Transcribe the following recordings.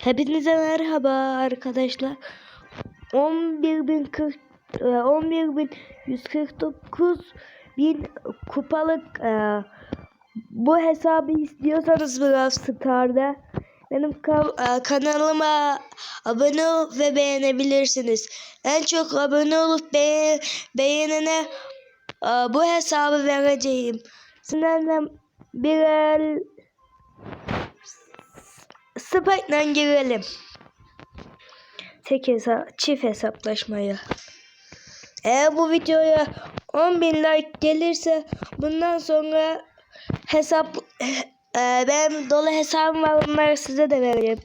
Hepinize merhaba arkadaşlar. 11.040 e, 11.149 bin kupalık e, bu hesabı istiyorsanız Brawl Star'da benim e, kanalıma abone ol ve beğenebilirsiniz. En çok abone olup beğen beğenene e, bu hesabı vereceğim. Sizlerle bir el Spike'la girelim. Tek hesap, çift hesaplaşmaya. Eğer bu videoya 10.000 like gelirse bundan sonra hesap e, benim dolu hesabım var onları size de vereceğim.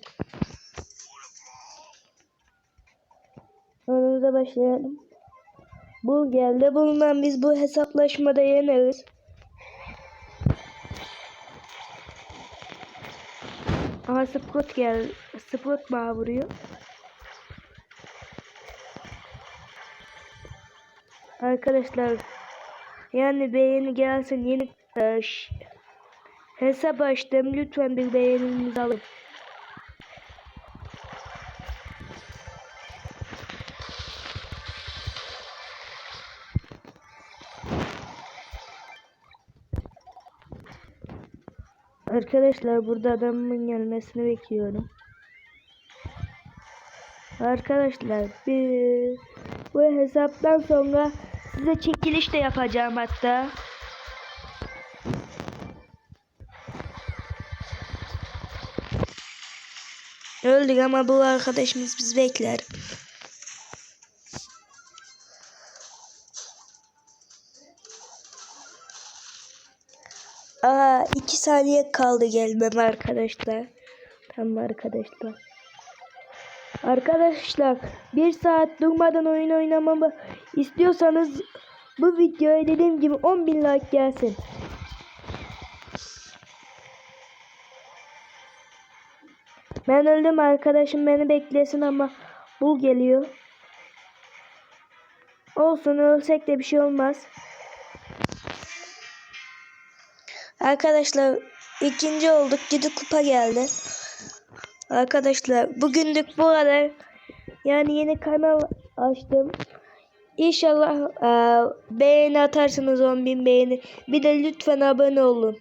Oyunumuza başlayalım. Bu geldi. Bundan biz bu hesaplaşmada yeneriz. Aha Sprout gel. Sprout bana vuruyor. Arkadaşlar yani beğeni gelsin yeni e, hesap açtım lütfen bir beğeninizi alın. Arkadaşlar burada adamın gelmesini bekliyorum. Arkadaşlar bir bu hesaptan sonra size çekiliş de yapacağım hatta. Öldük ama bu arkadaşımız biz bekler. Aa iki saniye kaldı gelmem arkadaşlar. Tamam arkadaşlar. Arkadaşlar bir saat durmadan oyun oynamamı istiyorsanız bu videoya dediğim gibi 10.000 like gelsin. Ben öldüm arkadaşım beni beklesin ama bul geliyor. Olsun ölsek de bir şey olmaz. Arkadaşlar ikinci olduk. Gidi kupa geldi. Arkadaşlar bugünlük bu kadar. Yani yeni kanal açtım. İnşallah e, beğeni atarsınız 10.000 beğeni. Bir de lütfen abone olun.